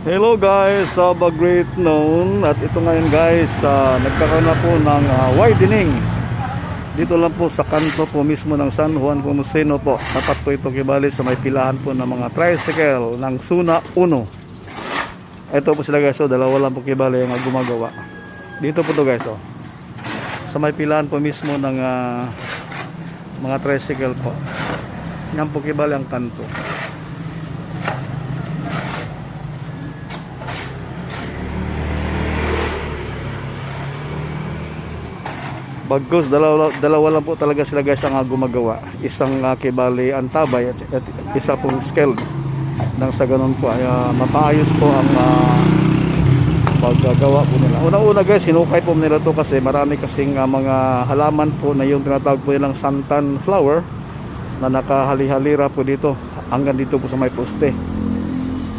Hello guys, have a great noon. At ito ngayon guys, uh, nagkaroon na po ng ah, widening. Dito lang po sa kanto po mismo ng San Juan Pomuceno po. Tapat po ito kibali sa may pilahan po ng mga tricycle ng Suna 1 ito po sila guys, oh, dalawa lang po kibali ang gumagawa. Dito po to guys oh. sa may pilahan po mismo ng ah, mga tricycle po. Yan po kibali ang kanto Bagkus, dalawa, dalawa lang po talaga sila guys ang ah, gumagawa. Isang uh, kibali antabay at, at isa pong scaled. Nang sa ganun po ay ah, mapaayos po ang ah, paggagawa po nila. Una-una guys, hinukay po nila to kasi marami kasing ah, mga halaman po na yung tinatawag po nilang santan flower na nakahali-halira po dito hanggang dito po sa may poste.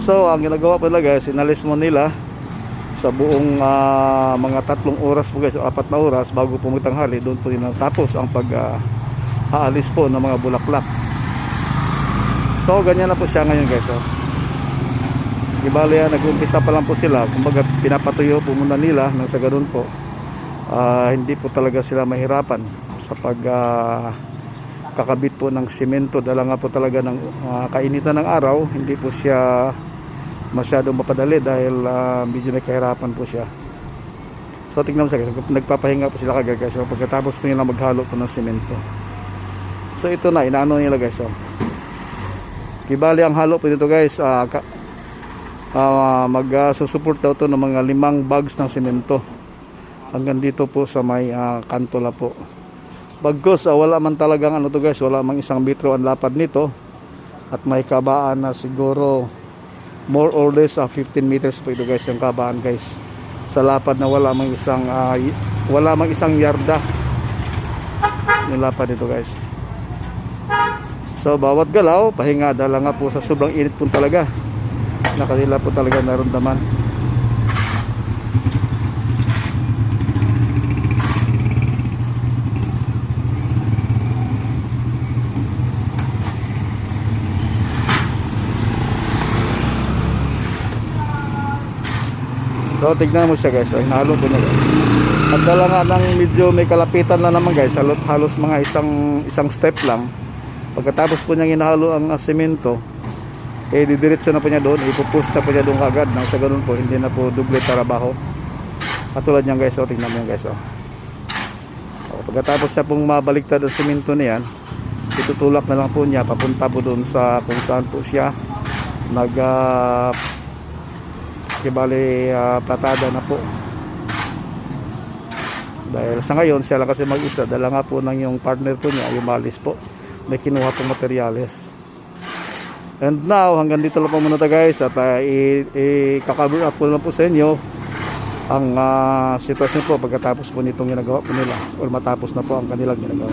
So, ang ginagawa po nila guys, inalis mo nila sa buong ah, mga tatlong oras po guys, o apat na oras bago po magtanghali, doon po din tapos ang pag ah, aalis po ng mga bulaklak. So ganyan na po siya ngayon guys. Oh. Ibali yan, nag-umpisa pa lang po sila, kumbaga pinapatuyo po muna nila nang sa ganun po. ah, hindi po talaga sila mahirapan sa pag ah, kakabit po ng simento dala nga po talaga ng ah, kainitan ng araw, hindi po siya masyadong mapadali dahil ah, medyo may kahirapan po siya. So tingnan mo sa guys nagpapahinga po sila kagad guys. So, pagkatapos po nila maghalo po ng semento so ito na inaano nila guys so. kibali ang halo po dito guys ah, ka, ah, mag uh, susuport daw to ng mga limang bags ng semento hanggang dito po sa may ah, kanto la po. Bagkos ah, wala man talagang ano to guys wala mang isang metro ang lapad nito. At may kabaan na siguro more or less uh, 15 meters po ito guys yung kabaan guys. Sa lapad na wala mang isang ah, y- wala mang isang yarda. Yung lapad nito guys. So bawat galaw pahinga dala nga po sa sobrang init po talaga. Na po talaga naramdaman So tignan mo siya guys, oh, hinalo ko na guys. At dala nga ng medyo may kalapitan na naman guys, halos, halos mga isang isang step lang. Pagkatapos po niyang inahalo ang uh, semento, eh didiretso na po niya doon, ipupush na po niya doon agad nang sa ganun po, hindi na po duble trabaho. Katulad niyan guys, oh, tignan mo yan guys. Oh. Oh, pagkatapos siya pong mabaliktad ang semento na yan, itutulak na lang po niya papunta po doon sa kung saan po siya nag ah, Kibali uh, platada na po. Dahil sa ngayon, siya lang kasi mag-isa. Dala nga po ng yung partner po niya, yung malis po. May kinuha pong materyales. And now, hanggang dito lang po muna tayo guys. At uh, i-cover up po lang po sa inyo ang uh, sitwasyon po pagkatapos po nitong ginagawa po nila or matapos na po ang kanilang ginagawa.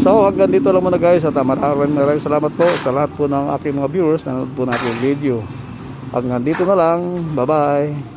So hanggang dito lang muna guys at uh, maraming maraming salamat po sa lahat po ng aking mga viewers na po natin video. Hanggang dito na lang. Bye-bye.